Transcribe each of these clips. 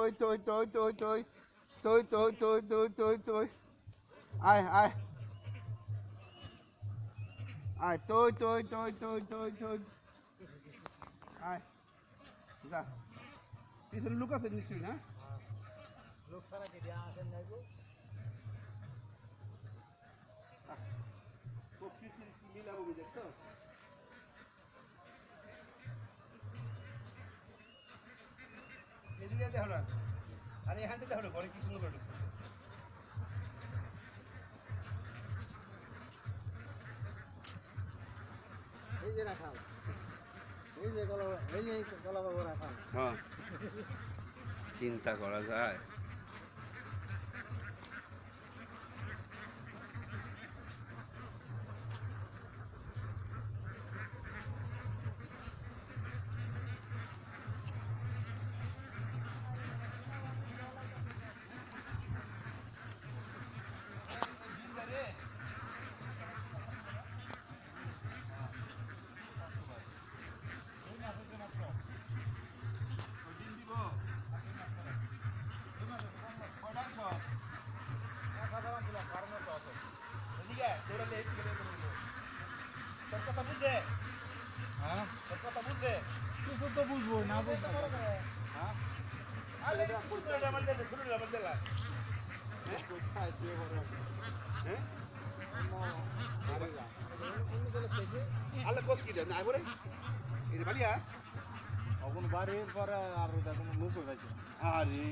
তুই তুই তুই তুই তুই তুই তুই তুই তুই তুই তুই আয় আয় আয় তুই তুই তুই তুই তুই তুই আয় যা পিছনে লুক আছে নিশ্চয়ই না লোক সারা কেটে আসেন নাই গো মিলাবো দেখছ এদিকে দেখো না আরে এখানটা দেখো না ঘরে কি সুন্দর করে এই যে রাখাল এই যে গলা এই যে গলা রাখাল। হ্যাঁ। চিন্তা করা যায়। কথা বুঝে? হ্যাঁ? তোর কথা বুঝে? কিছু তো বুঝব না বুঝতে হ্যাঁ? আরে শুনুন আমার দিলা আমার দিলা কোথায় যে বড় হ্যাঁ? আরে আলে কোস কি না আইবরে এর বালিয়াস এখন বাড়ির পরে আর ওটা কোনো লোক হয়েছে আরে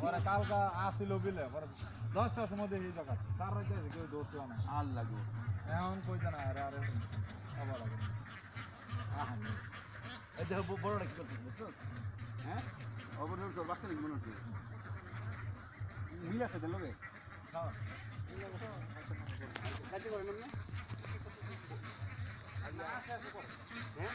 পরে কালকা আসিল বিলে পরে দশটার সময় দেখি জায়গা তার রাইতে কেউ ধরতে না। আর লাগো এখন কইতে না আরে আরে আবার আগে আহ এই দেখো বড়টা কি বুঝছ? হ্যাঁ? অবরণ তোর বাচ্চা নাকি মনে হচ্ছে? মিল আছে হ্যাঁ কাজে করেন না? হ্যাঁ?